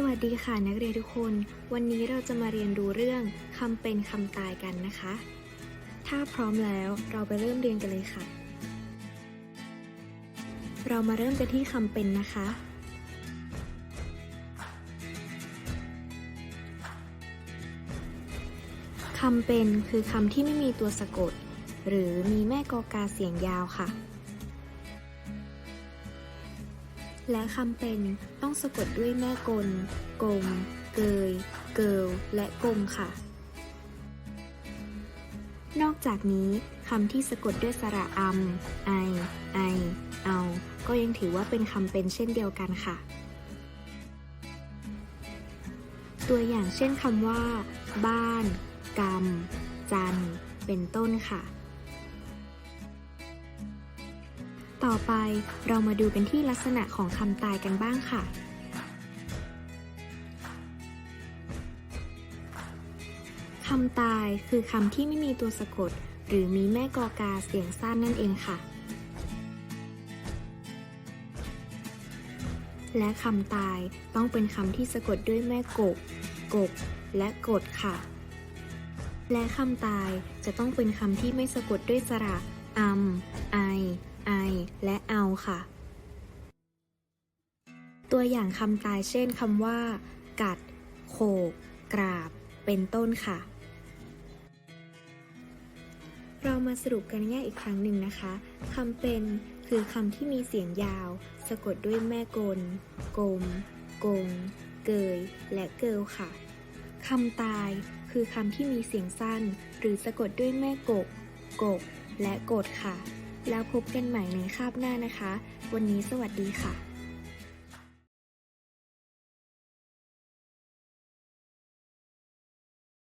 สวัสดีค่ะนักเรียนทุกคน วันนี้เราจะมาเรียนรู้เรื่องคำเป็นคำตายกันนะคะ ถ้าพร้อมแล้วเราไปเริ่มเรียนกันเลยค่ะ เรามาเริ่มกันที่คำเป็นนะคะ คำเป็นคือคำที่ไม่มีตัวสะกด หรือมีแม่กอกาเสียงยาวค่ะ และคำเป็นต้องสะกดด้วยแม่กลกลมเกย เกิลและกลมค่ะ นอกจากนี้คำที่สะกดด้วยสระอำไอ ไอ เอา ก็ยังถือว่าเป็นคำเป็นเช่นเดียวกันค่ะ ตัวอย่างเช่นคำว่า บ้าน กรรม จัน เป็นต้นค่ะ ต่อไปเรามาดูกันที่ลักษณะของคำตายกันบ้างค่ะ คำตายคือคำที่ไม่มีตัวสะกด หรือมีแม่กอกาเสียงสั้นนั่นเองค่ะ และคำตายต้องเป็นคำที่สะกดด้วยแม่กก กก และกดค่ะ และคำตายจะต้องเป็นคำที่ไม่สะกดด้วยสระอำไอไอ และเอาค่ะ ตัวอย่างคำตายเช่นคำว่า กัด โขก กราบ เป็นต้นค่ะ เรามาสรุปกันง่ายอีกครั้งหนึ่งนะคะคำเป็นคือคำที่มีเสียงยาว สะกดด้วยแม่กล กลม กง เกย และเกิลค่ะคำตายคือคำที่มีเสียงสั้น หรือสะกดด้วยแม่กก กก และกดค่ะ แล้วพบกันใหม่ในคาบหน้านะคะ วันนี้สวัสดีค่ะ